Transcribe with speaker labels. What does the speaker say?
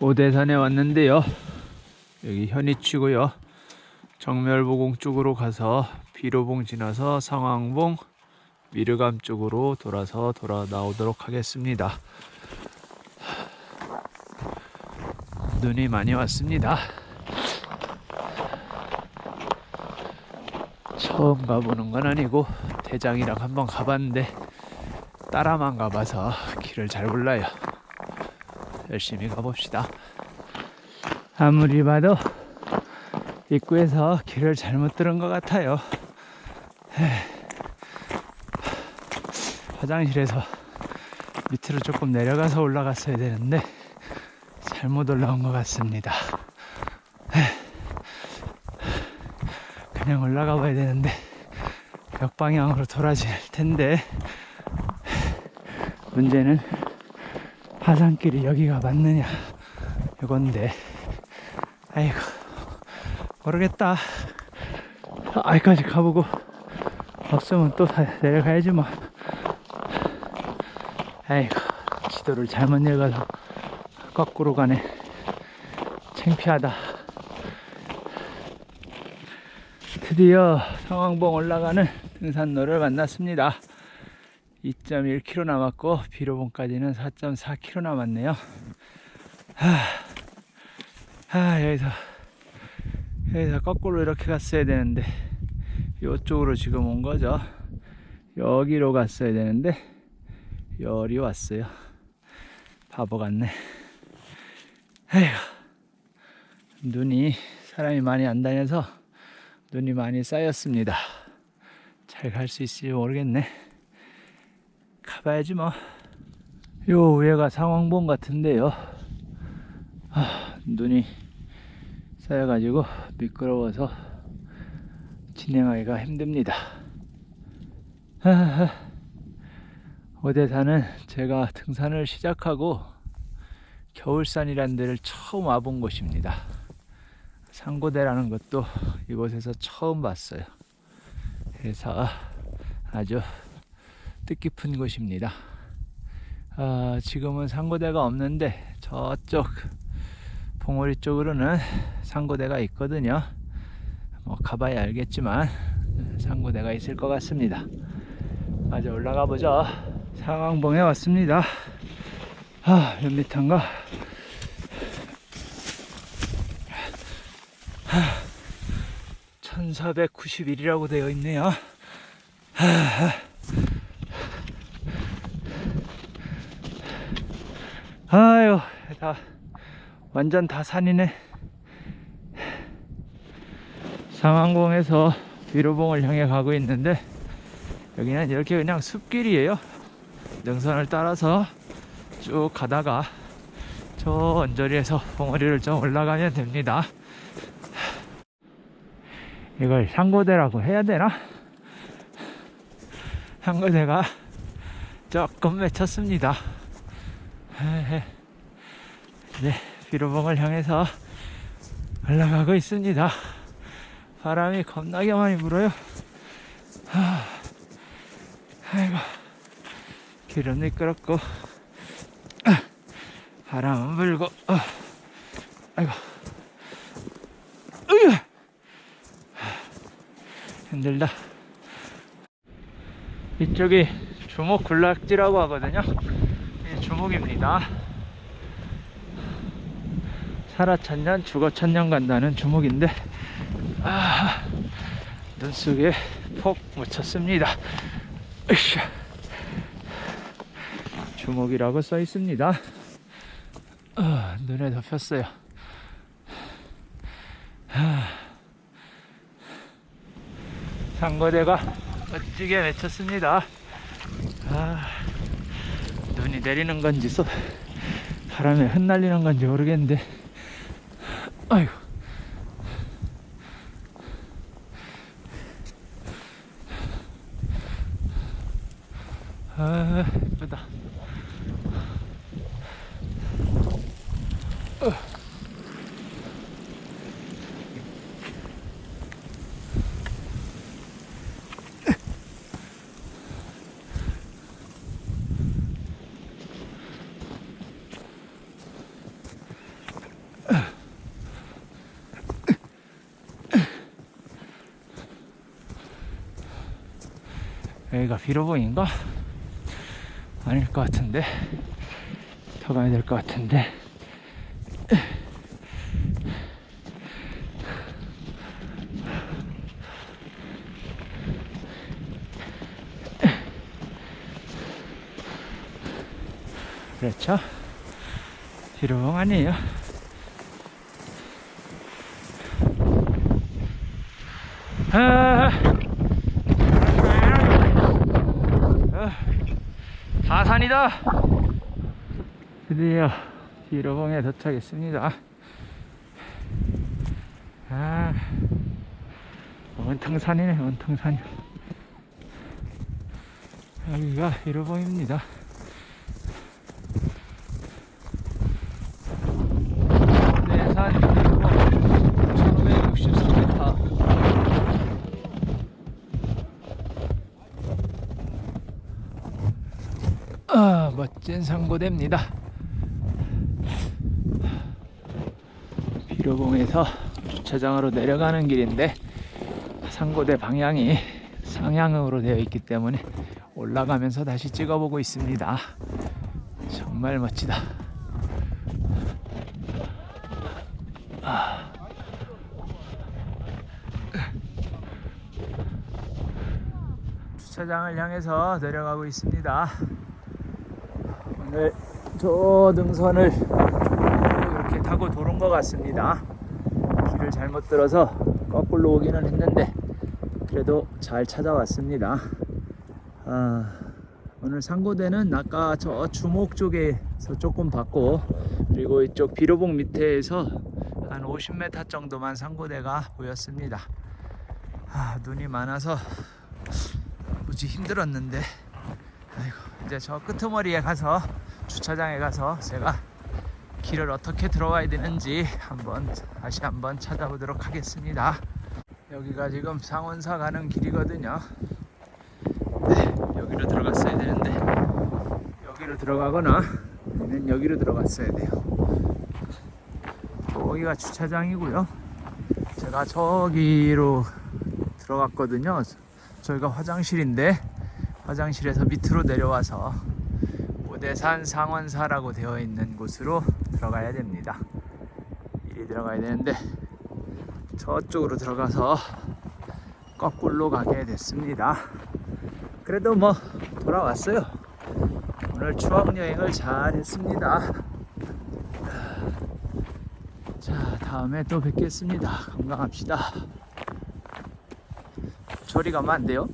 Speaker 1: 오대산에 왔는데요. 여기 현이치고요. 정멸보공 쪽으로 가서 비로봉 지나서 상황봉 미르감 쪽으로 돌아서 돌아 나오도록 하겠습니다. 눈이 많이 왔습니다. 처음 가보는 건 아니고 대장이랑 한번 가봤는데 따라만 가봐서 길을 잘 몰라요. 열심히 가봅시다. 아무리 봐도 입구에서 길을 잘못 들은 것 같아요. 화장실에서 밑으로 조금 내려가서 올라갔어야 되는데 잘못 올라온 것 같습니다. 그냥 올라가 봐야 되는데 역방향으로 돌아질 텐데 문제는 하산길이 여기가 맞느냐? 이건데. 아이고 모르겠다. 아이까지 가보고 없으면 또다 내려가야지 뭐. 아이고 지도를 잘못 읽어서 거꾸로 가네. 창피하다. 드디어 상황봉 올라가는 등산로를 만났습니다 2.1km 남았고 비로봉까지는 4.4km 남았네요. 하, 하 여기서 여기서 거꾸로 이렇게 갔어야 되는데 이쪽으로 지금 온 거죠. 여기로 갔어야 되는데 열이 왔어요. 바보 같네. 에휴, 눈이 사람이 많이 안 다녀서 눈이 많이 쌓였습니다. 잘 갈 수 있을지 모르겠네. 가봐야지 뭐. 요 위에가 상황봉 같은데요. 아, 눈이 쌓여가지고 미끄러워서 진행하기가 힘듭니다. 하하. 오대산은 제가 등산을 시작하고 겨울산이라는 데를 처음 와본 곳입니다. 상고대라는 것도 이곳에서 처음 봤어요. 그래서 아주 뜻깊은 곳입니다. 아, 지금은 상고대가 없는데 저쪽 봉오리 쪽으로는 상고대가 있거든요. 뭐 가봐야 알겠지만 상고대가 있을 것 같습니다. 마저 올라가 보죠. 상황봉에 왔습니다. 아, 몇 미터인가? 하, 1491이라고 되어 있네요. 하, 아 유, 다 완전 다 산이네. 상황봉에서 위로봉을 향해 가고 있는데 여기는 이렇게 그냥 숲길이에요. 능선을 따라서 쭉 가다가 저 언저리에서 봉우리를 좀 올라가면 됩니다. 이걸 상고대라고 해야 되나? 상고대가 조금 맺혔습니다. 네, 비로봉을 향해서 올라가고 있습니다. 바람이 겁나게 많이 불어요. 하, 아이고, 길은 미끄럽고, 아, 바람은 불고, 어, 아이고, 으 힘들다. 이쪽이 주목 군락지라고 하거든요. 이 주목입니다. 살아 천년, 죽어 천년 간다는 주목인데, 아, 눈 속에 폭 묻혔습니다. 으쌰. 주목이라고 써 있습니다. 아, 눈에 덮였어요. 아, 상거대가 멋지게 맺혔습니다. 아, 눈이 내리는 건지 쏟 바람에 흩날리는 건지 모르겠는데, 아이고. 아, 예쁘다. 여기가 비로봉인가? 아닐 것 같은데. 더 가야 될 것 같은데. 그렇죠? 비로봉 아니에요? 아, 다산이다. 드디어 비로봉에 도착했습니다. 아, 온통 산이네, 온통 산이. 여기가 비로봉입니다. 내산 비로봉 1563m. 아, 멋진 상고대입니다. 비로봉에서 주차장으로 내려가는 길인데 상고대 방향이 상향으로 되어 있기 때문에 올라가면서 다시 찍어보고 있습니다. 정말 멋지다. 아. 주차장을 향해서 내려가고 있습니다. 오늘 저 능선을 이렇게 타고 도는 것 같습니다. 길을 잘못 들어서 거꾸로 오기는 했는데 그래도 잘 찾아왔습니다. 아, 오늘 상고대는 아까 저 주목 쪽에서 조금 봤고 그리고 이쪽 비로봉 밑에서 한 50m 정도만 상고대가 보였습니다. 아, 눈이 많아서 무지 힘들었는데 아이고 이제 저 끄트머리에 가서 주차장에 가서 제가 길을 어떻게 들어가야 되는지 한번 다시 한번 찾아보도록 하겠습니다. 여기가 지금 상원사 가는 길이거든요. 네, 여기로 들어갔어야 되는데 여기로 들어가거나 아니면 여기로 들어갔어야 돼요. 여기가 주차장이고요. 제가 저기로 들어갔거든요. 저희가 화장실인데 화장실에서 밑으로 내려와서 오대산 상원사라고 되어 있는 곳으로 들어가야 됩니다. 이리 들어가야 되는데 저쪽으로 들어가서 거꾸로 가게 됐습니다. 그래도 뭐 돌아왔어요. 오늘 추억 여행을 잘 했습니다. 자, 다음에 또 뵙겠습니다. 건강합시다. 저리 가면 안 돼요?